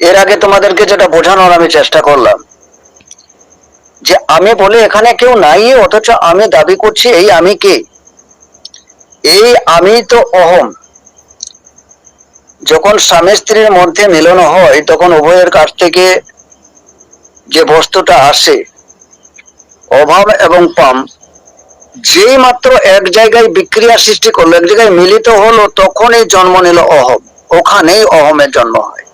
এর আগে তোমাদেরকে যেটা বোঝানোর আমি চেষ্টা করলাম, যে আমি বলে এখানে কেউ নাই, অথচ আমি দাবি করছি এই আমি কে? এই আমি তো অহম। যখন স্বামী স্ত্রীর মধ্যে মিলন হয়, তখন উভয়ের কাছ থেকে যে বস্তুটা আসে, অভাব এবং পাম, যেই মাত্র এক জায়গায় বিক্রিয়া সৃষ্টি করল, এক জায়গায় মিলিত হলো, তখনই জন্ম নিল অহম। ওখানেই অহমের জন্ম হয়।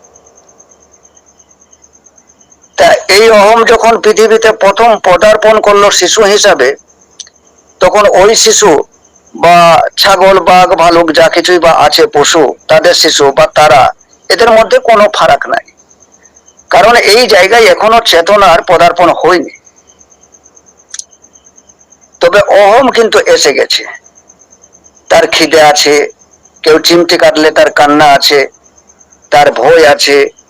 তা এই অহম যখন পৃথিবীতে প্রথম পদার্পণ করল শিশু হিসাবে, তখন ওই শিশু বা ছাগল, বাঘ, ভালুক যা কিছুই বা আছে, পশু, তাদের শিশু বা তারা, এদের মধ্যে কোনো ফারাক নাই। কারণ এই জায়গায় এখনও চেতনার পদার্পণ হয়নি। তবে অহম কিন্তু এসে গেছে। তার খিদে আছে, কেউ চিমটি কাটলে তার কান্না আছে, তার ভয় আছে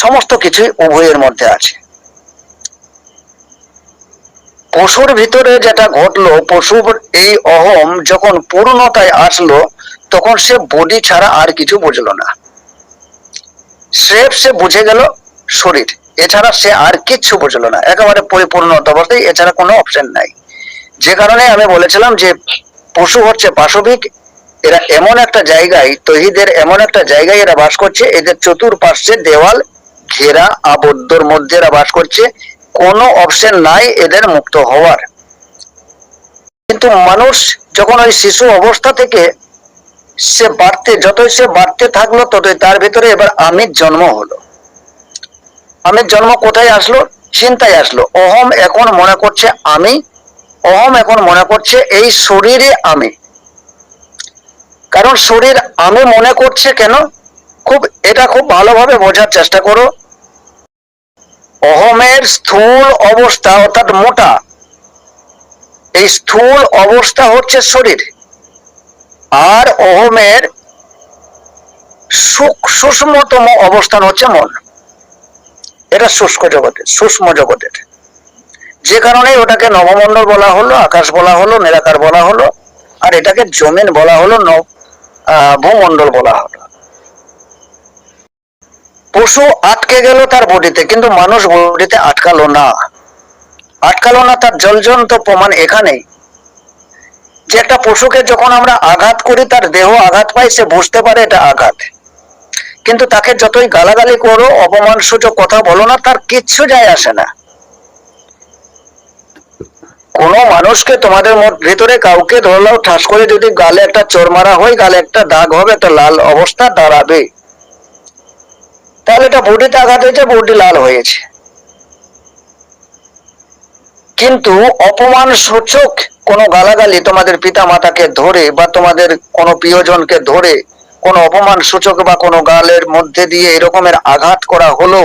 সমস্ত কিছুই উভয়ের মধ্যে আছে। পশুর ভিতরে যেটা ঘটলো, পশুর এই অহম যখন পূর্ণতায় আসলো, তখন সে বডি ছাড়া আর কিছু বুঝলো না। স্রেফ সে বুঝে গেল শরীর, এছাড়া সে আর কিচ্ছু বুঝলো না। একেবারে পরিপূর্ণতা অবস্থায় এছাড়া কোনো অপশন নাই। যে কারণে আমি বলেছিলাম যে, পশু হচ্ছে পাশবিক, এরা এমন একটা জায়গায়, তহিদের এমন একটা জায়গায় এরা বাস করছে, এদের চতুর্পার্শ্বে দেওয়াল ঘেরা আবদ্ধর মধ্যে এরা বাস করছে, কোনো অপশন নাই এদের মুক্ত হওয়ার। কিন্তু মানুষ যখন ওই শিশু অবস্থা থেকে সে বাড়তে, যতই সে বাড়তে থাকল, ততই তার ভিতরে এবার আমির জন্ম হলো। আমির জন্ম কোথায় আসলো? চিন্তায় আসলো। অহম এখন মনে করছে আমি, অহম এখন মনে করছে এই শরীরে আমি। কারণ শরীর আমি মনে করছে কেন? খুব, এটা খুব ভালোভাবে বোঝার চেষ্টা করো। অহমের স্থূল অবস্থা অর্থাৎ মোটা। এই স্থূল অবস্থা হচ্ছে শরীর। আর অহমের সূক- সূক্ষ্মতম অবস্থান হচ্ছে মন। এটা শুষ্ক জগতের, সূক্ষ্ম জগতের। যে কারণে ওটাকে নবমণ্ডল বলা হলো, আকাশ বলা হলো, নিরাকার বলা হলো, আর এটাকে জমিন বলা হলো ভূমণ্ডল বলা হলো। পশু আটকে গেল তার বডিতে, কিন্তু মানুষ বডিতে আটকালো না। আটকালো না তার জলজন্ত প্রমাণ এখানেই। যে একটা পশুকে যখন আমরা আঘাত করি, তার দেহ আঘাত পায় সে বুঝতে পারে এটা আঘাত। কিন্তু তাকে যতই গালাগালি করো অপমান সূচক কথা বলো না, তার কিচ্ছু যায় আসে না। কোন মানুষকে তোমাদের ভিতরে কাউকে ধরলাও ঠাস করে যদি গালে একটা চোর মারা হয়, গালে একটা দাগ হবে একটা লাল অবস্থা দাঁড়াবে। তাহলে এটা বডিতে আঘাত হয়েছে, বডি লাল হয়েছে। কিন্তু অপমান সূচক কোনো গালাগালি তোমাদের পিতা মাতাকে ধরে বা তোমাদের কোনো প্রিয়জনকে ধরে, কোনো অপমান সূচক বা কোনো গালের মধ্যে দিয়ে এরকমের আঘাত করা হলো,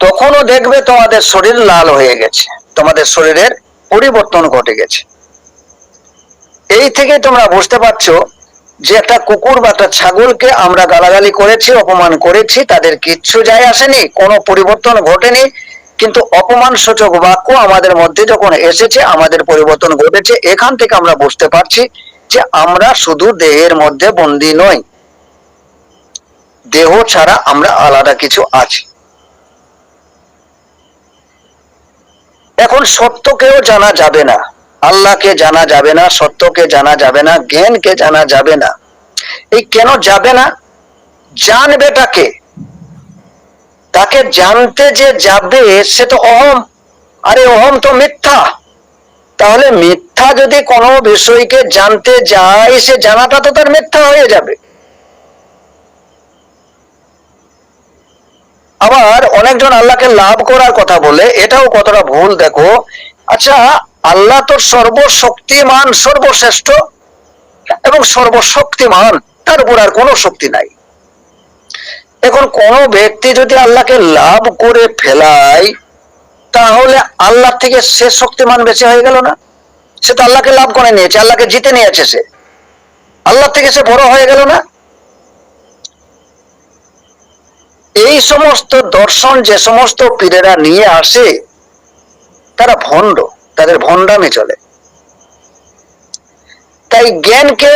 তখনও দেখবে তোমাদের শরীর লাল হয়ে গেছে, তোমাদের শরীরের পরিবর্তন ঘটে গেছে। এই থেকে তোমরা বুঝতে পারছ যে একটা কুকুর বা একটা ছাগলকে আমরা গালাগালি করেছি, অপমান করেছি, তাদের কিচ্ছু যায় আসেনি, কোনো পরিবর্তন ঘটেনি। কিন্তু অপমান সূচক বাক্য আমাদের মধ্যে যখন এসেছে, আমাদের পরিবর্তন ঘটেছে, এখান থেকে আমরা বুঝতে পারছি যে আমরা শুধু দেহের মধ্যে বন্দী নই। দেহ ছাড়া আমরা আলাদা কিছু আছি। এখন সত্যকেও জানা যাবে না। আল্লাহকে জানা যাবে না, সত্যকে জানা যাবে না, জ্ঞানকে জানা যাবে না। এই কেন যাবে না? জানবে তাকে। তাকে জানতে যে যাবে, সে তো অহম। আরে, অহম তো মিথ্যা। তাহলে মিথ্যা যদি কোনো বিষয়কে জানতে যায়, সে জানাটা তো তার মিথ্যা হয়ে যাবে। আবার অনেকজন আল্লাহকে লাভ করার কথা বলে, এটাও কতটা ভুল, দেখো। আচ্ছা আল্লাহ তো সর্বশক্তিমান, সর্বশ্রেষ্ঠ এবং সর্বশক্তিমান, তার উপর আর কোনো শক্তি নাই। এখন কোন ব্যক্তি যদি আল্লাহকে লাভ করে ফেলায়, তাহলে আল্লাহ থেকে সে শক্তিমান বেশি হয়ে গেল না? সে তো আল্লাহকে লাভ করে নিয়েছে, আল্লাহকে জিতে নিয়েছে সে। আল্লাহ থেকে সে বড় হয়ে গেল না? এই সমস্ত দর্শন, যে সমস্ত পীরেরা নিয়ে আসে, তারা ভণ্ড। তাদের ভণ্ডামি চলে। তাই জ্ঞানকে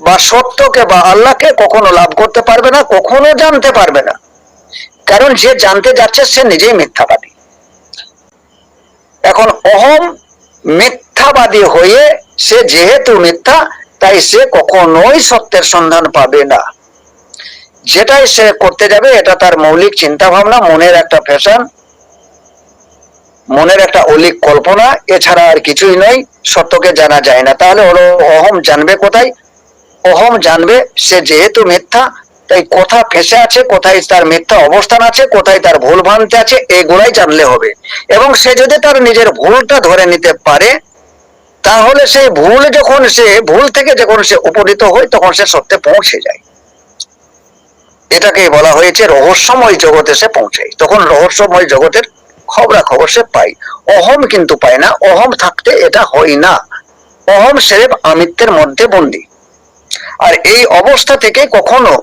বা সত্যকে বা আল্লাহকে কখনো লাভ করতে পারবে না, কখনো জানতে পারবে না। কারণ যে জানতে যাচ্ছে, সে নিজেই মিথ্যাবাদী। এখন অহম মিথ্যাবাদী হয়ে সে যেহেতু মিথ্যা, তাই সে কখনোই সত্যের সন্ধান পাবে না। যেটাই সে করতে যাবে, এটা তার মৌলিক চিন্তা ভাবনা মনের একটা ফ্যাশন মনের একটা অলিক কল্পনা, এছাড়া আর কিছুই নয়, সত্যকে জানা যায় না। তাহলে ওর অহম জানবে কোথায়? অহম জানবে সে যেহেতু মিথ্যা, তাই কোথা ফেসে আছে, কোথায় তার মিথ্যা অবস্থান আছে, কোথায় তার ভুল ভ্রান্তি আছে, এগুলাই জানলে হবে। এবং সে যদি তার নিজের ভুলটা ধরে নিতে পারে, তাহলে সেই ভুল যখন সে, ভুল থেকে যখন সে উপনীত হয়, তখন সে সত্যে পৌঁছে যায়। এটাকে বলা হয়েছে রহস্যময় জগতে সে পৌঁছায় তখন রহস্যময় জগতের খবরা খবর সে পাই অহম কিন্তু পায় না। অহম থাকতে এটা হয় না। অহম সেরেব আমিত্বের মধ্যে বন্দী। আর এই অবস্থা থেকে কখনো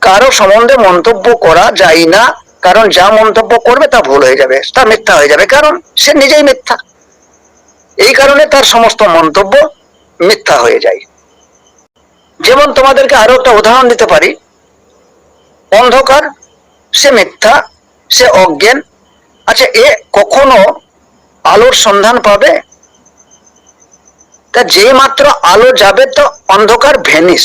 কারও সম্বন্ধে মন্তব্য করা যায় না। কারণ যা মন্তব্য করবে তা ভুল হয়ে যাবে, তা মিথ্যা হয়ে যাবে। কারণ সে নিজেই মিথ্যা। এই কারণে তার সমস্ত মন্তব্য মিথ্যা হয়ে যায়। যেমন তোমাদেরকে আরও একটা উদাহরণ দিতে পারি। অন্ধকার, সে মিথ্যা, সে অজ্ঞান আচ্ছা এ কখনো আলোর সন্ধান পাবে? তা যে মাত্র আলো যাবে, তো অন্ধকার ভেনিস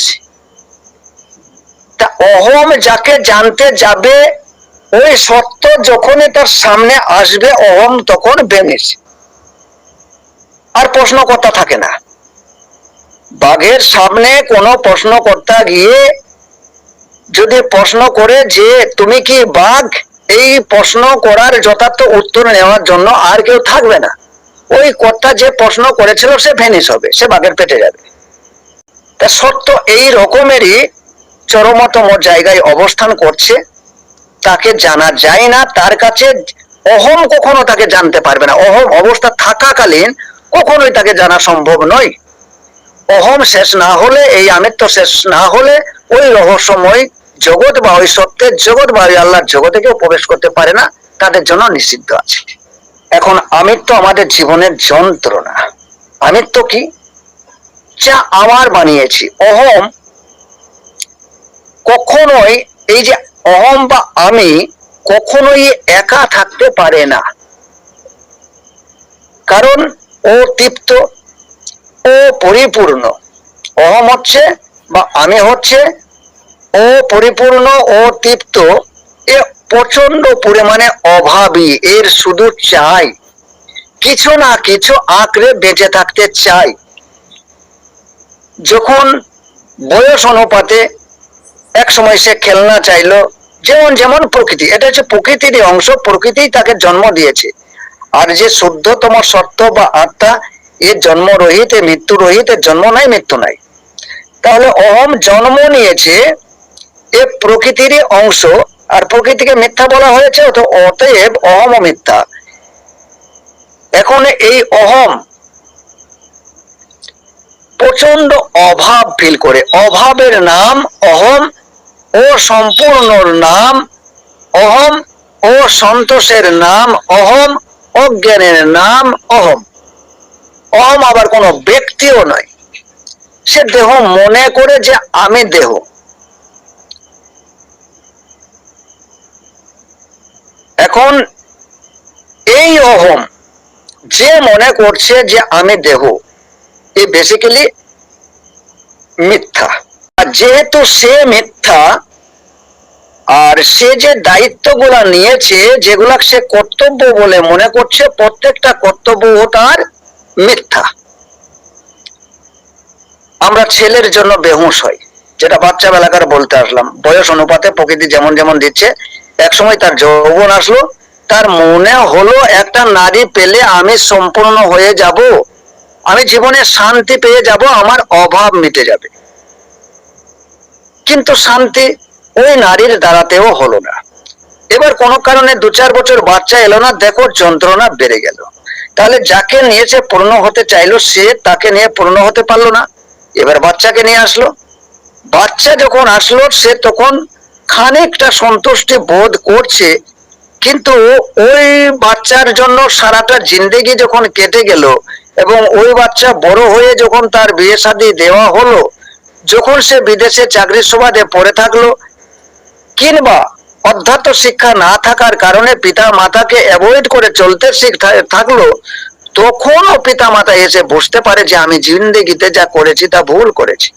তা অহম যাকে জানতে যাবে, ওই সত্য যখনই তার সামনে আসবে, অহম তখন ভেনিস আর প্রশ্নকর্তা থাকে না। বাঘের সামনে কোনো প্রশ্নকর্তা গিয়ে যদি প্রশ্ন করে যে, তুমি কি বাঘ? এই প্রশ্ন করার যথার্থ উত্তর নেওয়ার জন্য আর কেউ থাকবে না। ওই কর্তা যে প্রশ্ন করেছিল সে ভেনিস হবে, সে বাঘের পেটে যাবে। তা সত্য এই রকমেরই চরমতম জায়গায় অবস্থান করছে। তাকে জানা যায় না, তার কাছে অহম কখনো তাকে জানতে পারবে না। অহম অবস্থা থাকাকালীন কখনোই তাকে জানা সম্ভব নয়। অহম শেষ না হলে, এই আমিত্ব শেষ না হলে ওই রহস্যময় জগৎ বা ওই সত্যের জগৎ বা ওই আল্লাহর জগতে কেউ প্রবেশ করতে পারে না, তাদের জন্য নিষিদ্ধ আছে। এখন আমিত্ব আমাদের জীবনের যন্ত্রণা। আমিত্ব কি? যা আমার বানিয়েছি। অহম কখনোই, এই যে অহম বা আমি কখনোই একা থাকতে পারে না। কারণ ও তৃপ্ত, ও পরিপূর্ণ। অহম হচ্ছে বা আমি হচ্ছে ও পরিপূর্ণ ও তৃপ্ত, এ প্রচণ্ড পরিমাণে অভাবী, এর শুধু চাই। কিছু না কিছু আঁকড়ে বেঁচে থাকতে চাই। যখন বয়স অনুপাতে এক সময় সে খেলনা চাইলো, যেমন যেমন প্রকৃতি, এটা হচ্ছে প্রকৃতিরই অংশ প্রকৃতি তাকে জন্ম দিয়েছে। আর যে শুদ্ধতম সত্য বা আত্মা এর জন্ম রহিত, মৃত্যু রহিত, জন্ম নাই, মৃত্যু নাই। তাহলে অহম জন্ম নিয়েছে এ প্রকৃতিরই অংশ, আর প্রকৃতিকে মিথ্যা বলা হয়েছে অত- অতএব অহম মিথ্যা। এখন এই অহম প্রচণ্ড অভাব ফিল করে। অভাবের নাম অহম ও সম্পূর্ণর নাম অহম ও সন্তোষের নাম অহম, অজ্ঞানের নাম অহম। অহম আবার কোনো ব্যক্তিও নয়। সে দেহ মনে করে যে আমি দেহ। এখন এই অহম যে মনে করছে যে আমি দেহ, এ বেসিক্যালি মিথ্যা। আর যেহেতু সে মিথ্যা, আর সে যে দায়িত্বগুলা নিয়েছে, যেগুলা সে কর্তব্য বলে মনে করছে, প্রত্যেকটা কর্তব্য তার মিথ্যা। আমরা ছেলের জন্য বেহুশ হই, যেটা বাচ্চা বেলাকার বলতে আসলাম। বয়স অনুপাতে প্রকৃতি যেমন যেমন দিচ্ছে একসময় তার যৌবন আসলো, তার মনে হলো একটা নারী পেলে আমি সম্পূর্ণ হয়ে যাব, আমি জীবনে শান্তি পেয়ে যাব, আমার অভাব মিটে যাবে। কিন্তু শান্তি ওই নারীর দ্বারাতেও হলো না। এবার কোনো কারণে দু চার বছর বাচ্চা এলো না, দেখো যন্ত্রণা বেড়ে গেল। তাহলে যাকে নিয়েছে পূর্ণ হতে চাইলো, সে তাকে নিয়ে পূর্ণ হতে পারল না। এবার বাচ্চাকে নিয়ে আসলো। বাচ্চা যখন আসলো, সে তখন খানিকটা সন্তুষ্টি বোধ করছে, কিন্তু ওই বাচ্চার জন্য সারাটা জিন্দেগি যখন কেটে গেল এবং ওই বাচ্চা বড় হয়ে যখন তার বিয়ে শাদী দেওয়া হলো, যখন সে বিদেশে চাকরির সুবাদে পড়ে থাকল, কিংবা অধ্যাত্ম শিক্ষা না থাকার কারণে পিতা মাতাকে অ্যাভয়েড করে চলতে থাকল, তখনও পিতা মাতা এসে বুঝতে পারে যে আমি জিন্দেগিতে যা করেছি তা ভুল করেছি।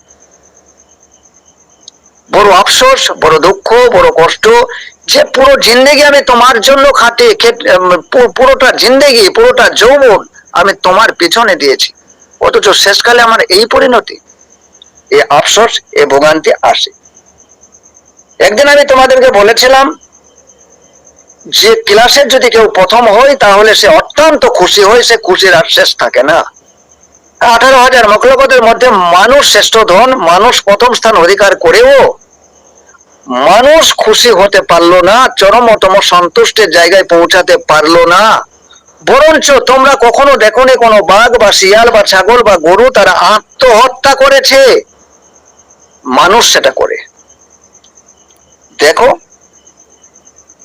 বড় আফসোস, বড় দুঃখ, বড় কষ্ট যে পুরো জিন্দেগি আমি তোমার জন্য খাটে পুরোটা জিন্দেগি, পুরোটা যৌবন আমি তোমার পিছনে দিয়েছি। অথচ শেষকালে আমার এই পরিণতি, এই আফসোস এ ভোগান্তি আসে। একদিন আমি তোমাদেরকে বলেছিলাম যে ক্লাসের যদি কেউ প্রথম হয়, তাহলে সে অত্যন্ত খুশি হয়, সে খুশির আর শেষ থাকে না। আঠারো হাজার মকলবদের মধ্যে মানুষ শ্রেষ্ঠ ধন, মানুষ প্রথম স্থান অধিকার করেও মানুষ খুশি হতে পারল না চরমতম সন্তুষ্টের জায়গায় পৌঁছাতে পারল না। বরঞ্চ তোমরা কখনো দেখোনি কোনো বাঘ বা শিয়াল বা ছাগল বা গরু তারা আত্মহত্যা করেছে। মানুষ সেটা করে। দেখো,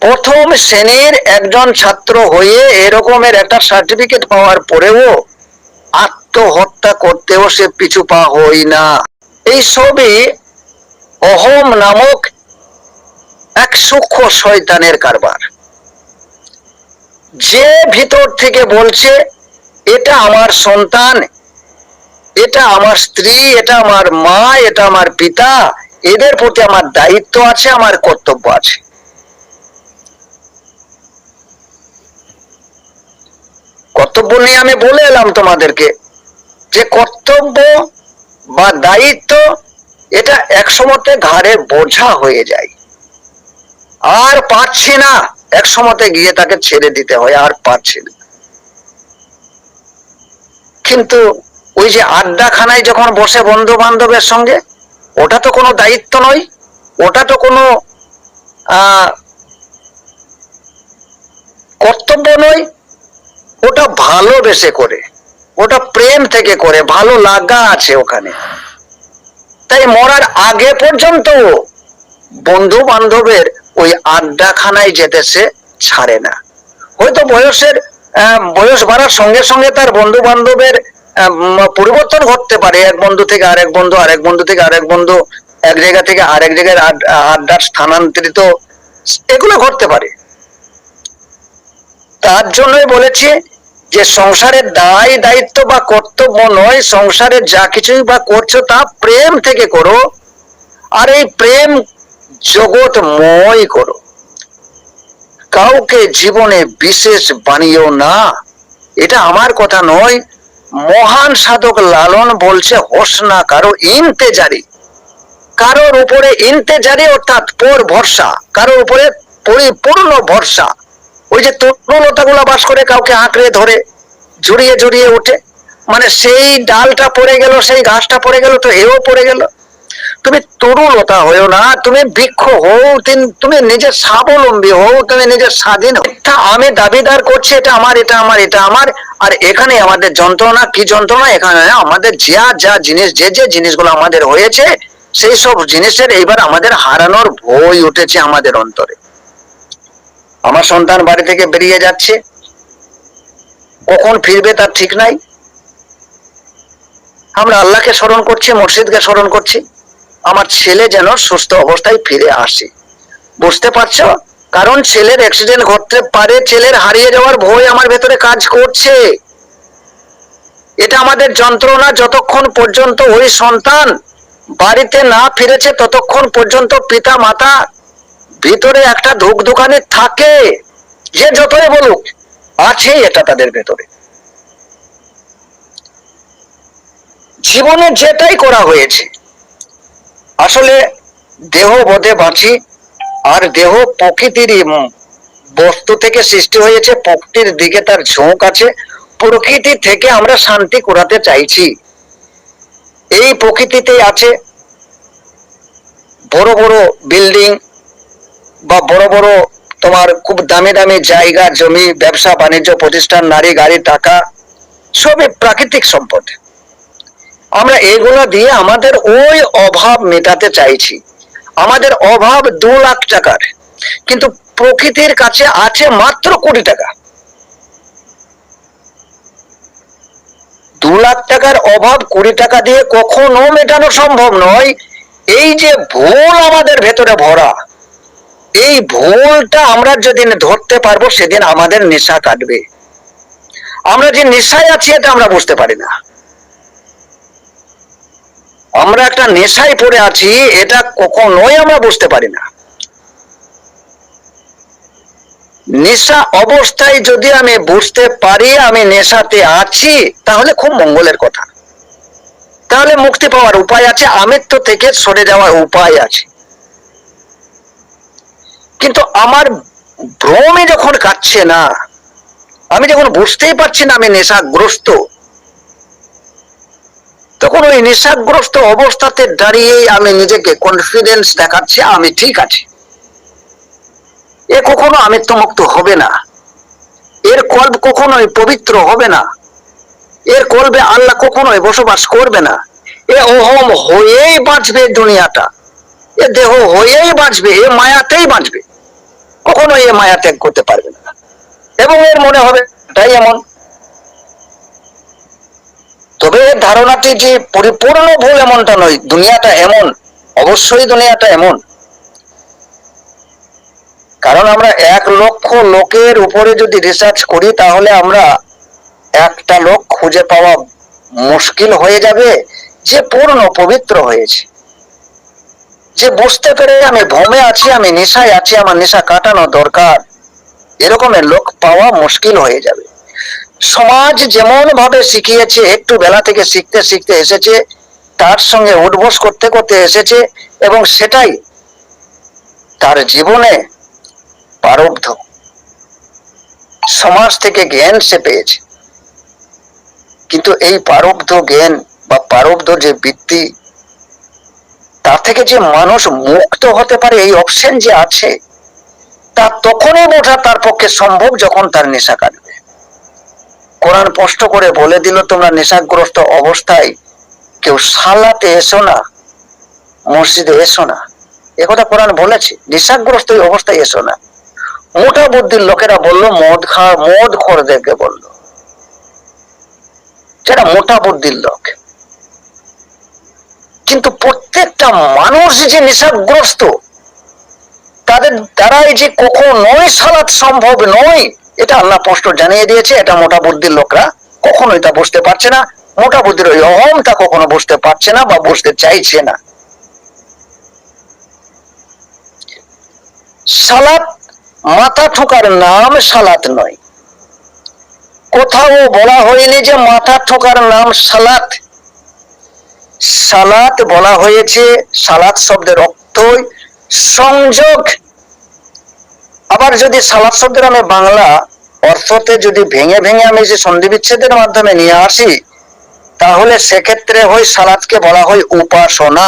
প্রথম শ্রেণির একজন ছাত্র হয়ে এরকমের একটা সার্টিফিকেট পাওয়ার পরেও আত্মহত্যা করতেও সে পিছু পা হই না এই সবই অহম নামক এক সূক্ষ্ম শয়তানের কারবার। যে ভিতর থেকে বলছে, এটা আমার সন্তান, এটা আমার স্ত্রী, এটা আমার মা, এটা আমার পিতা, এদের প্রতি আমার দায়িত্ব আছে, আমার কর্তব্য আছে। কর্তব্য নিয়ে আমি বলে এলাম তোমাদেরকে যে কর্তব্য বা দায়িত্ব, এটা একসময়তে ঘাড়ে বোঝা হয়ে যায়। আর পারছি না। এক সময়তে গিয়ে তাকে ছেড়ে দিতে হয়, আর পারছি না। কিন্তু ওই যে আড্ডাখানায় যখন বসে বন্ধু বান্ধবের সঙ্গে, ওটা তো কোনো দায়িত্ব নয়। ওটা তো কোনো কর্তব্য নয়। ওটা ভালোবেসে করে, ওটা প্রেম থেকে করে, ভালো লাগা আছে ওখানে। তাই মরার আগে পর্যন্ত বন্ধু বান্ধবের ওই আড্ডাখানায় যেতে সে ছাড়ে না। হয়তো বয়সের বয়স বাড়ার সঙ্গে সঙ্গে তার বন্ধু বান্ধবের পরিবর্তন ঘটতে পারে। এক বন্ধু থেকে আরেক বন্ধু আরেক বন্ধু থেকে আরেক বন্ধু, এক জায়গা থেকে আরেক জায়গায় আড- আড্ডার স্থানান্তরিত, এগুলো ঘটতে পারে। তার জন্যই বলেছি যে সংসারের দায়, দায়িত্ব বা কর্তব্য নয়, সংসারে যা কিছুই বা করছ তা প্রেম থেকে করো। আর এই প্রেম জগৎময় করো। কাউকে জীবনে বিশেষ বানিও না। এটা আমার কথা নয়, মহান সাধক লালন বলছে, হোস না কারও ইন্তেজারি। কারোর উপরে ইন্তেজারি অর্থাৎ পর ভরসা, কারোর উপরে পরিপূর্ণ ভরসা। ওই যে তরুলতা গুলা বাস করে কাউকে আঁকড়ে ধরে, জড়িয়ে জড়িয়ে ওঠে মানে সেই ডালটা পড়ে গেল, সেই গাছটা পড়ে গেল, তো এও পড়ে গেল। তুমি তরুলতা হয়েও না, তুমি বৃক্ষ হও তুমি নিজের স্বাবলম্বী হও, তুমি নিজের স্বাধীন হও। আমি দাবিদার করছি, এটা আমার এটা আমার এটা আমার। আর এখানে আমাদের যন্ত্রণা, কি যন্ত্রণা? এখানে আমাদের যা যা জিনিস, যে যে জিনিসগুলো আমাদের হয়েছে, সেই সব জিনিসের এইবার আমাদের হারানোর ভয় উঠেছে আমাদের অন্তরে। আমার সন্তান বাড়ি থেকে বেরিয়ে যাচ্ছে। কখন ফিরবে তার ঠিক নাই। আমরা আল্লাহকে স্মরণ করছি মসজিদকে স্মরণ করছি। আমার ছেলে যেন সুস্থ অবস্থায় ফিরে আসে। বুঝতে পারছ? কারণ ছেলের অ্যাক্সিডেন্ট ঘটতে পারে, ছেলের হারিয়ে যাওয়ার ভয় আমার ভেতরে কাজ করছে। এটা আমাদের যন্ত্রণা, যতক্ষণ পর্যন্ত ওই সন্তান বাড়িতে না ফিরেছে, ততক্ষণ পর্যন্ত পিতা মাতা ভিতরে একটা ধুক দোকানে থাকে। যে যতই বলুক আছে এটা তাদের ভেতরে। জীবনে যেটাই করা হয়েছে আসলে দেহ বোধে বাঁচি, আর দেহ প্রকৃতিরই বস্তু থেকে সৃষ্টি হয়েছে, প্রকৃতির দিকে তার ঝোঁক আছে, প্রকৃতি থেকে আমরা শান্তি করাতে চাইছি। এই প্রকৃতিতে আছে বড় বড় বিল্ডিং বা বড় বড় তোমার খুব দামি দামি জায়গা, জমি, ব্যবসা, বাণিজ্য প্রতিষ্ঠান, নারী, গাড়ি, টাকা, সবই প্রাকৃতিক সম্পদ। আমরা এগুলো দিয়ে আমাদের ওই অভাব মেটাতে চাইছি। আমাদের অভাব দু লাখ টাকার। কিন্তু প্রকৃতির কাছে আছে মাত্র কোটি টাকা। দু লাখ টাকার অভাব কুড়ি টাকা দিয়ে কখনো মেটানো সম্ভব নয়। এই যে ভুল আমাদের ভেতরে ভরা, এই ভুলটা আমরা যেদিন ধরতে পারব সেদিন আমাদের নেশা কাটবে। আমরা যে নেশায় আছি এটা আমরা বুঝতে পারি না। আমরা একটা নেশায় পড়ে আছি, এটা কখনোই আমরা বুঝতে পারি না। নেশা অবস্থায় যদি আমি বুঝতে পারি আমি নেশাতে আছি, তাহলে খুব মঙ্গলের কথা। তাহলে মুক্তি পাওয়ার উপায় আছে, আমিত্ব থেকে সরে যাওয়ার উপায় আছে। কিন্তু আমার ভ্রমে যখন কাটছে না, আমি যখন বুঝতেই পারছি না আমি নেশাগ্রস্ত তখন ওই নেশাগ্রস্ত অবস্থাতে দাঁড়িয়েই আমি নিজেকে কনফিডেন্স দেখাচ্ছি, আমি ঠিক আছি। এ কখনো আমিত্বমুক্ত হবে না। এর কল্প কখনোই পবিত্র হবে না। এর কল্পে আল্লাহ কখনোই বসবাস করবে না। এ অহম হয়েই বাঁচবে দুনিয়াটা। এ দেহ হয়েই বাঁচবে, এ মায়াতেই বাঁচবে। কখনো এ মায়া ত্যাগ করতে পারবে না। এবং এর মনে হবে তাই এমন। তবে ধারণাটি যে পরিপূর্ণ ভুল এমনটা নয়, দুনিয়াটা এমন, অবশ্যই দুনিয়াটা এমন। কারণ আমরা এক লক্ষ লোকের উপরে যদি রিসার্চ করি, তাহলে আমরা একটা লোক খুঁজে পাওয়া মুশকিল হয়ে যাবে, যে পূর্ণ পবিত্র হয়েছে। যে বুঝতে পেরে আমি ভ্রমে আছি, আমি নেশায় আছি, আমার নেশা কাটানো দরকার, এরকমের লোক পাওয়া মুশকিল হয়ে যাবে। সমাজ যেমন ভাবে শিখিয়েছে, একটু বেলা থেকে শিখতে শিখতে এসেছে, তার সঙ্গে উঠবোস করতে করতে এসেছে এবং সেটাই তার জীবনে পারব্ধ সমাজ থেকে জ্ঞান সে পেয়েছে। কিন্তু এই পারব্ধ জ্ঞান বা পারব্ধ যে বৃত্তি, তার থেকে যে মানুষ মুক্ত হতে পারে এই অপশন যে আছে, তা তখনই বোঝা তার পক্ষে সম্ভব যখন তার নেশা কাটবে কোরআন স্পষ্ট করে বলে দিল, তোমরা নেশাগ্রস্ত অবস্থায় কেউ সালাতে এসো না, মসজিদে এসো না। একথা কোরআন বলেছে, নেশাগ্রস্ত অবস্থায় এসো না। মোটা বুদ্ধির লোকেরা বলল, মদ খা, মদ খোরদেরকে বলল। যারা মোটা বুদ্ধির লোক। কিন্তু প্রত্যেকটা মানুষ যে নেশাগ্রস্ত, তাদের দ্বারাই যে কখনোই সালাত সম্ভব নয়। এটা আল্লাহ স্পষ্ট জানিয়ে দিয়েছে, এটা মোটা বুদ্ধির লোকরা কখনোই তা বুঝতে পারছে না। মোটা বুদ্ধির ওই অহম তা কখনো বুঝতে পারছে না বা বুঝতে চাইছে না। সালাত মাথা ঠোকার নাম সালাত নয়। কোথাও বলা হয়নি যে মাথা ঠোকার নাম সালাত। সালাত বলা হয়েছে, সালাত শব্দের অর্থই সংযোগ আবার যদি সালাত শব্দের আমি বাংলা অর্থতে যদি ভেঙে ভেঙে আমি যে সন্ধি বিচ্ছেদের মাধ্যমে নিয়ে আসি, তাহলে সেক্ষেত্রে হয় সালাদকে বলা হয় উপাসনা।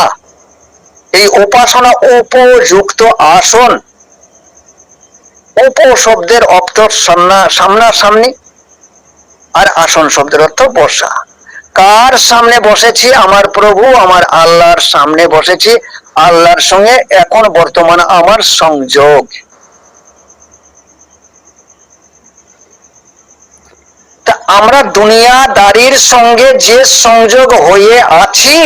এই উপাসনা উপযুক্ত আসন। উপ শব্দের অর্থ সামনা সামনি আর আসন শব্দের অর্থ বসা। কার সামনে বসেছি? আমার প্রভু, আমার আল্লাহর সামনে বসেছি। আল্লাহর সঙ্গে এখন বর্তমান আমার সংযোগ। তা আমরা দুনিয়াদারির সঙ্গে যে সংযোগ হয়ে আছি,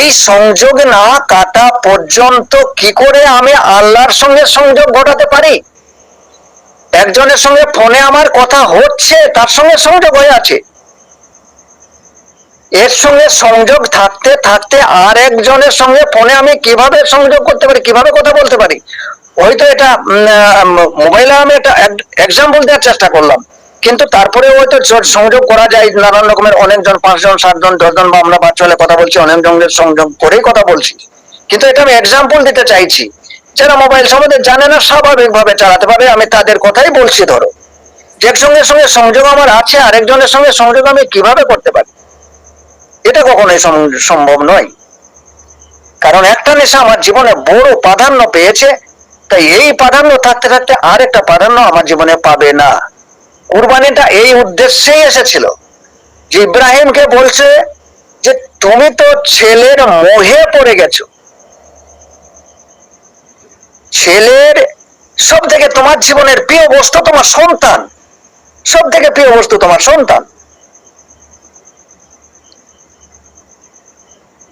এই সংযোগ না কাটা পর্যন্ত কি করে আমি আল্লাহর সঙ্গে সংযোগ ঘটাতে পারি? একজনের সঙ্গে ফোনে আমার কথা হচ্ছে, তার সঙ্গে সংযোগ হয়ে আছে। এর সঙ্গে সংযোগ থাকতে থাকতে আর একজনের সঙ্গে ফোনে আমি কীভাবে সংযোগ করতে পারি, কীভাবে কথা বলতে পারি? হয়তো এটা মোবাইলে আমি একটা এক্সাম্পল দেওয়ার চেষ্টা করলাম। কিন্তু তারপরে হয়তো সংযোগ করা যায়, নানান রকমের অনেকজন, পাঁচজন, সাতজন, দশজন বা আমরা বাচ্চা হলে কথা বলছি অনেকজনের সংযোগ করেই কথা বলছি। কিন্তু এটা আমি এক্সাম্পল দিতে চাইছি। যারা মোবাইল সম্বন্ধে জানে না, স্বাভাবিকভাবে চালাতে পারে, আমি তাদের কথাই বলছি ধরো। যে একজনের সঙ্গে সংযোগ আমার আছে, আরেকজনের সঙ্গে সংযোগ আমি কীভাবে করতে পারি? এটা কখনোই সম্ভব নয়। কারণ একটা নেশা আমার জীবনে বড় প্রাধান্য পেয়েছে, তাই এই প্রাধান্য থাকতে থাকতে আর একটা প্রাধান্য আমার জীবনে পাবে না। কুরবানিটা এই উদ্দেশ্যেই এসেছিল। যে ইব্রাহিমকে বলছে যে, তুমি তো ছেলের মোহে পড়ে গেছো। ছেলের সব থেকে তোমার জীবনের প্রিয় বস্তু তোমার সন্তান। সব থেকে প্রিয় বস্তু তোমার সন্তান।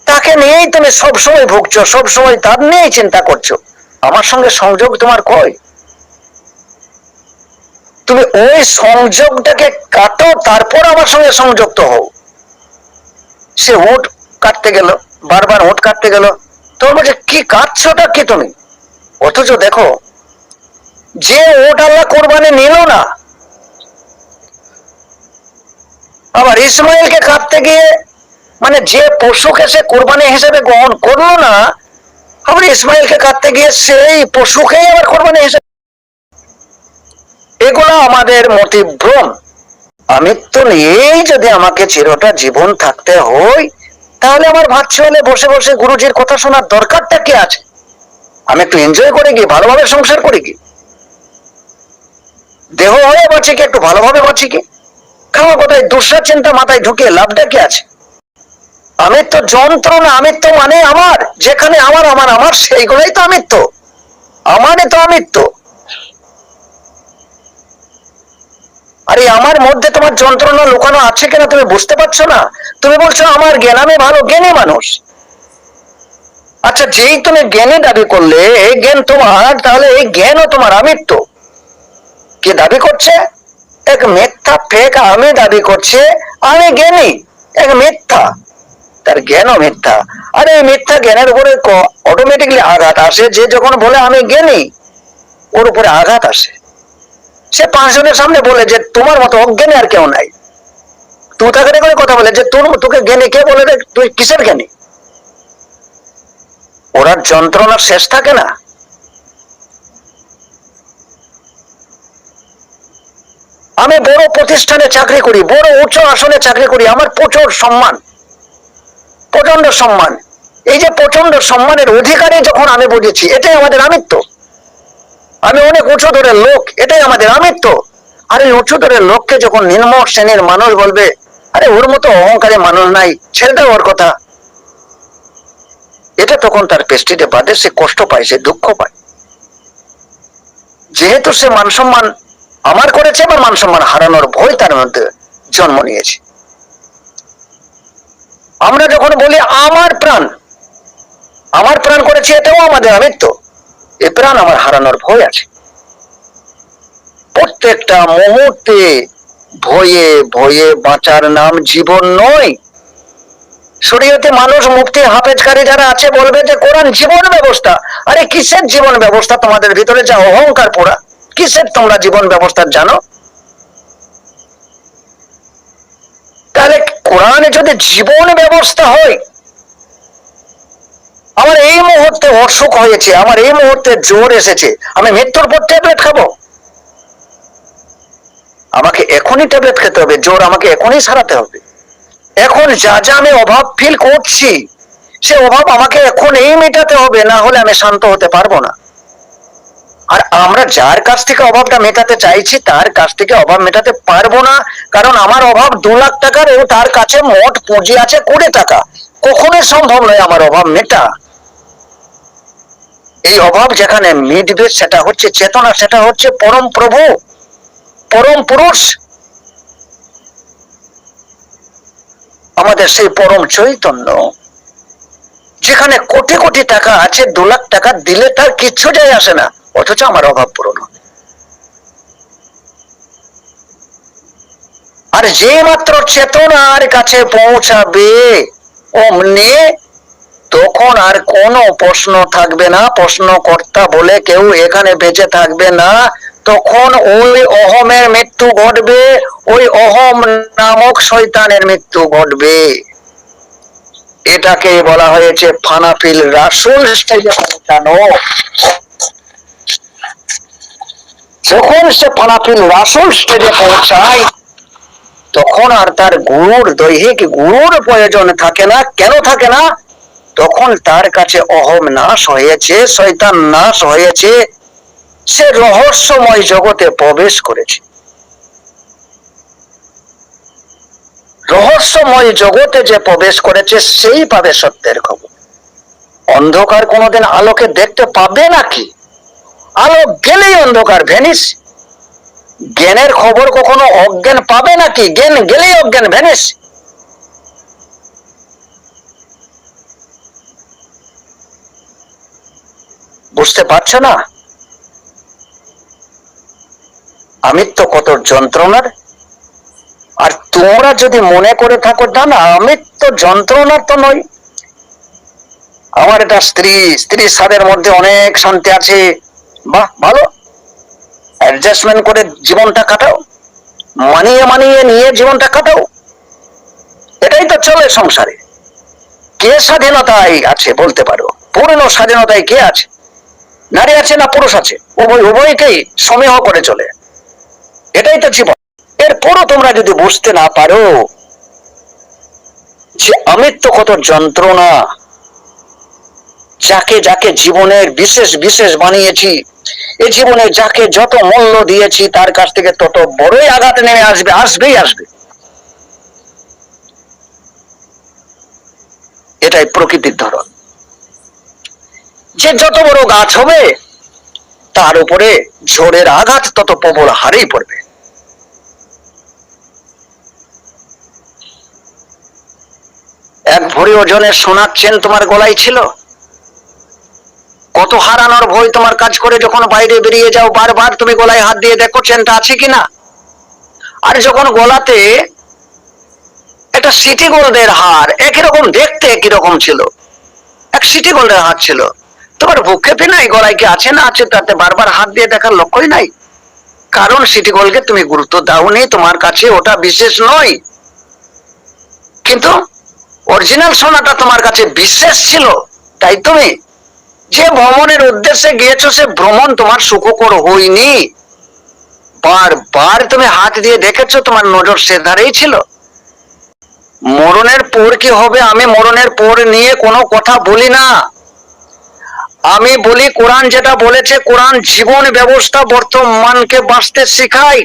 তাকে নিয়েই তুমি সবসময় ভুগছো, সবসময় তার নিয়েই চিন্তা করছ। আমার সঙ্গে সংযোগ তোমার কই? তুমি ওই সংযোগটাকে কাটো, তারপর আমার সঙ্গে সংযুক্ত হও। সে ওট কাটতে গেল, বারবার ওট কাটতে গেল। তোমার বলছে, কি কাটছোটা কি তুমি? অথচ দেখো, যে ওট আল্লাহ কোরবানি নিল না, আবার ইসমাইলকে কাটতে গিয়ে মানে যে পশুকে সে কোরবানি হিসেবে গ্রহণ করল না, আবার ইসমাইলকে কাটতে গিয়ে সেই পশুকেই আবার কোরবানি হিসেবে এগুলো আমাদের মতিভ্রম আমৃত্যু নিয়েই যদি আমাকে চিরটা জীবন থাকতে হয়, তাহলে আমার ভাবছি হলে বসে বসে গুরুজির কথা শোনার দরকারটা কি আছে? আমি একটু এনজয় করে গিয়ে, ভালোভাবে সংসার করি কি? দেহ হয়ে বাঁচি কি, একটু ভালোভাবে বাঁচি কি? খাওয়া কোথায়? দুঃসার চিন্তা মাথায় ঢুকিয়ে লাভটা কি আছে? আমিত্ব যন্ত্রণা আমিত্ব মানে আমার, যেখানে আমার আমার আমার, সেইগুলোই তো আমিত্ব আমারই তো আমিত্ব আরে আমার মধ্যে তোমার যন্ত্রণা লুকানো আছে কিনা? তুমি বুঝতে পারছ না? তুমি বলছো আমার জ্ঞান আমি ভালো, জ্ঞানী মানুষ। আচ্ছা যেই তুমি জ্ঞানে দাবি করলে, এই জ্ঞান তোমার, তাহলে এই জ্ঞানও তোমার আমিত্ব। কে দাবি করছে? এক মিথ্যা ফেক আমি দাবি করছে, আমি জ্ঞানী। এক মিথ্যা। তার জ্ঞানও মিথ্যা। আর এই মিথ্যা জ্ঞানের উপরে অটোমেটিকলি আঘাত আসে, যে যখন বলে আমি জ্ঞানী, ওর উপরে আঘাত আসে। সে পাঁচজনের সামনে বলে যে, তোমার মতো অজ্ঞানী আর কেউ নাই। তুই তাকে করে কথা বলে যে, তোর তোকে জ্ঞানী কে বলে রে? তুই কিসের জ্ঞানী? ওরা যন্ত্রণার শেষ থাকে না। আমি বড় প্রতিষ্ঠানে চাকরি করি, বড় উচ্চ আসনে চাকরি করি, আমার প্রচুর সম্মান প্রচণ্ড সম্মান। এই যে প্রচণ্ড সম্মানের অধিকারী যখন আমি বুঝেছি, এটাই আমাদের আমিত্ব। আমি অনেক উঁচু দরের লোক, এটাই আমাদের আমিত্ব। আর এই উঁচু দরের লোককে যখন নিম্ন শ্রেণির মানুষ বলবে, আরে ওর মতো অহংকারী মানুষ নাই, ছেড়ে ওর কথা। এটা তখন তার পেস্টিতে বাদে সে কষ্ট পায়, সে দুঃখ পায়। যেহেতু সে মান সম্মান আমার করেছে বা মান সম্মান হারানোর ভয় তার মধ্যে জন্ম নিয়েছে। আমরা যখন বলি, আমার প্রাণ আমার প্রাণ করেছে, এটাও আমাদের আমিত্ব। এ প্রাণ আমার হারানোর ভয় আছে। প্রত্যেকটা মুহূর্তে ভয়ে ভয়ে বাঁচার নাম জীবন নয়। শরীয়তে মানুষ মুক্তি হাফেজকারী যারা আছে, বলবে যে কোরআন জীবন ব্যবস্থা। আরে কিসের জীবন ব্যবস্থা তোমাদের ভিতরে? যা অহংকার পোড়া। কিসের তোমরা জীবন ব্যবস্থা জানো? তাহলে কোরআনে যদি জীবন ব্যবস্থা হয় আমার এই মুহূর্তে অসুখ হয়েছে, আমার এই মুহূর্তে জোর এসেছে। আমি মৃত্যুর পর ট্যাবলেট খাব। আমাকে এখনই ট্যাবলেট খেতে হবে জোর আমাকে এখনই সারাতে হবে। এখন যা যা আমি অভাব ফিল করছি, সে অভাব আমাকে এখন এই মেটাতে হবে, না হলে আমি শান্ত হতে পারব না। আর আমরা যার কাছ থেকে অভাবটা মেটাতে চাইছি, তার কাছ থেকে অভাব মেটাতে পারব না, কারণ আমার অভাব দু লাখ টাকার ও তার কাছে মোট পুঁজি আছে কোটি টাকা। কখনোই সম্ভব নয় আমার অভাব মেটা। এই অভাব যেখানে মিটবে সেটা হচ্ছে চেতনা, সেটা হচ্ছে পরম প্রভু, পরম পুরুষ। আমাদের সেই পরম চৈতন্য, যেখানে কোটি কোটি টাকা আছে, দু লাখ টাকা দিলে তার কিচ্ছু যায় আসে না, অথচ আমার অভাব পূরণ হবে আর যে মাত্র চেতনার কাছে পৌঁছাবে, অমনি তখন আর কোনো প্রশ্ন থাকবে না, প্রশ্নকর্তা বলে কেউ এখানে বেঁচে থাকবে না। তখন ওই অহমের মৃত্যু ঘটবে, ওই অহম নামক শৈতানের মৃত্যু ঘটবে। এটাকে বলা হয়েছে ফানাফিল রাসুল পৌঁছানো যখন সে ফানাফিল রাসুল স্টেজে পৌঁছায়, তখন আর তার গুরুর দৈহিক গুরুর প্রয়োজন থাকে না। কেন থাকে না? তখন তার কাছে অহম নাশ হয়েছে, শয়তান নাশ হয়েছে, সে রহস্যময় জগতে প্রবেশ করেছে। রহস্যময় জগতে যে প্রবেশ করেছে, সেই পাবে সত্যের খবর। অন্ধকার কোনোদিন আলোকে দেখতে পাবে নাকি? আলো গেলেই অন্ধকার, ভেনিস। জ্ঞানের খবর কখনো অজ্ঞান পাবে নাকি? জ্ঞান গেলেই অজ্ঞান, ভেনিস। বুঝতে পারছ না? আমিত্ব কত যন্ত্রণার। আর তোমরা যদি মনে করে থাকো, না না আমিত্ব যন্ত্রণার তো নয় আমার এটা স্ত্রী, স্ত্রীর সাদের মধ্যে অনেক শান্তি আছে। বাহ, ভালো। অ্যাডজাস্টমেন্ট করে জীবনটা কাটাও। মানিয়ে মানিয়ে নিয়ে জীবনটা কাটাও। এটাই তো চলে সংসারে। কে স্বাধীনতায় আছে বলতে পারো? পূর্ণ স্বাধীনতায় কে আছে? নারী আছে না পুরুষ আছে? উভয়, উভয়কেই সমীহ করে চলে। এটাই তো জীবন। এরপরও তোমরা যদি বুঝতে না পারো যে আমিত্ব কত যন্ত্রণা, যাকে যাকে জীবনের বিশেষ বিশেষ বানিয়েছি এই জীবনে যাকে যত মূল্য দিয়েছি, তার কাছ থেকে তত বড়ই আঘাত নেমে আসবে, আসবেই আসবে। এটাই প্রকৃতির ধরন। যে যত বড় গাছ হবে, তার উপরে ঝড়ের আঘাত তত প্রবল হারেই পড়বে। এক ভরি ওজনের সোনার চেন তোমার গলায় ছিল? কত হারানোর ভয় তোমার কাজ করে যখন বাইরে বেরিয়ে যাও, বারবার তুমি গলায় হাত দিয়ে দেখো চেনটা আছে কিনা? আর যখন গলাতে একটা সিটি গোল্ডের হার, একই রকম দেখতে একই রকম ছিল। এক সিটি গোল্ডের হার ছিল। তোমার বুকে পে নাই, গলায় কি আছে না আছে, তাতে বারবার হাত দিয়ে দেখার লক্ষ্যই নাই। কারণ সিটি গোল্ডকে তুমি গুরুত্ব দাওনি, তোমার কাছে ওটা বিশেষ নয়। কিন্তু অরিজিনাল সোনাটা তোমার কাছে বিশেষ ছিল, তাই তুমি যে ভ্রমণের উদ্দেশ্যে গিয়েছো, সে ভ্রমণ তোমার সুখকর হয়নি। বারবার তুমি হাত দিয়ে দেখেছ, তোমার নজর সে ধারেই ছিল। মরণের পর কি হবে, আমি মরণের পর নিয়ে কোনো কথা বলি না। আমি বলি, কোরআন যেটা বলেছে, কোরআন জীবন ব্যবস্থা বর্তমানকে বাঁচতে শেখায়।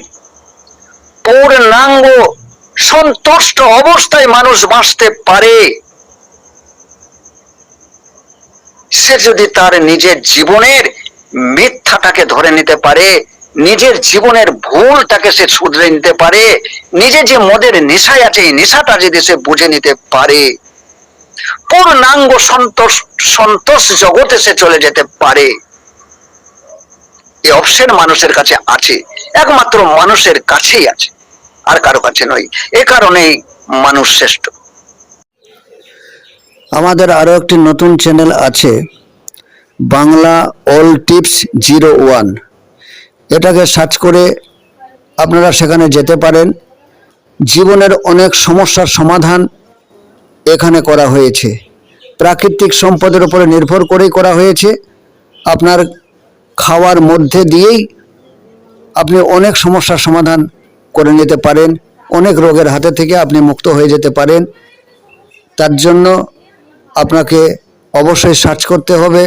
পূর্ণাঙ্গ, সন্তুষ্ট অবস্থায় মানুষ বাঁচতে পারে। সে যদি তার নিজের জীবনের মিথ্যাটাকে ধরে নিতে পারে, নিজের জীবনের ভুলটাকে সে শুধরে নিতে পারে নিজে যে মদের নেশায় আছে, এই নেশাটা যদি সে বুঝে নিতে পারে পূর্ণাঙ্গ সন্তোষ সন্তোষ জগতে সে চলে যেতে পারে। অপশন মানুষের কাছে আছে, একমাত্র মানুষের কাছেই আছে, আর কারও কাছে নয়। এ কারণেই মানুষ শ্রেষ্ঠ। আমাদের আরও একটি নতুন চ্যানেল আছে, Bangla all tips zero one এটাকে সার্চ করে আপনারা সেখানে যেতে পারেন। জীবনের অনেক সমস্যার সমাধান এখানে করা হয়েছে। প্রাকৃতিক সম্পদের উপরে নির্ভর করেই করা হয়েছে। আপনার খাওয়ার মধ্যে দিয়েই আপনি অনেক সমস্যার সমাধান করে নিতে পারেন। অনেক রোগের হাতে থেকে আপনি মুক্ত হয়ে যেতে পারেন। তার জন্য আপনাকে অবশ্যই সার্চ করতে হবে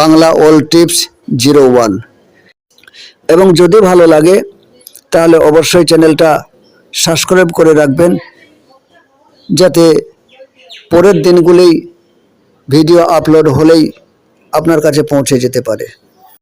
বাংলা ওল টিপস জিরো ওয়ান। এবং যদি ভালো লাগে, তাহলে অবশ্যই চ্যানেলটা সাবস্ক্রাইব করে রাখবেন। যাতে পরের দিনগুলি ভিডিও আপলোড হলেই আপনার কাছে পৌঁছে যেতে পারে।